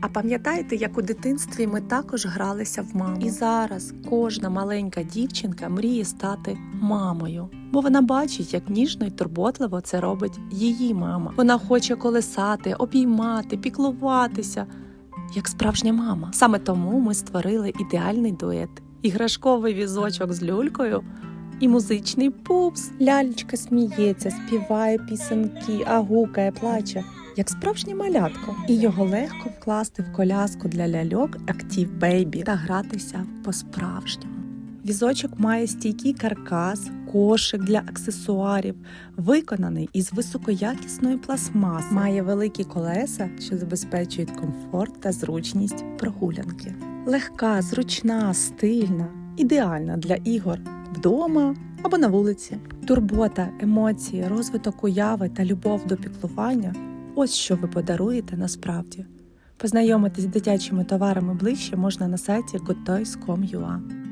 А пам'ятаєте, як у дитинстві ми також гралися в маму? І зараз кожна маленька дівчинка мріє стати мамою, бо вона бачить, як ніжно й турботливо це робить її мама. Вона хоче колесати, обіймати, піклуватися, як справжня мама. Саме тому ми створили ідеальний дует: іграшковий візочок з люлькою. І музичний пупс. Лялечка сміється, співає пісеньки, а гукає, плаче, як справжнє малятко. І його легко вкласти в коляску для ляльок Active Baby та гратися по-справжньому. Візочок має стійкий каркас, кошик для аксесуарів, виконаний із високоякісної пластмаси. Має великі колеса, що забезпечують комфорт та зручність прогулянки. Легка, зручна, стильна, ідеальна для ігор вдома або на вулиці. Турбота, емоції, розвиток уяви та любов до піклування ось що ви подаруєте насправді. Познайомитись з дитячими товарами ближче можна на сайті goodtoys.com.ua.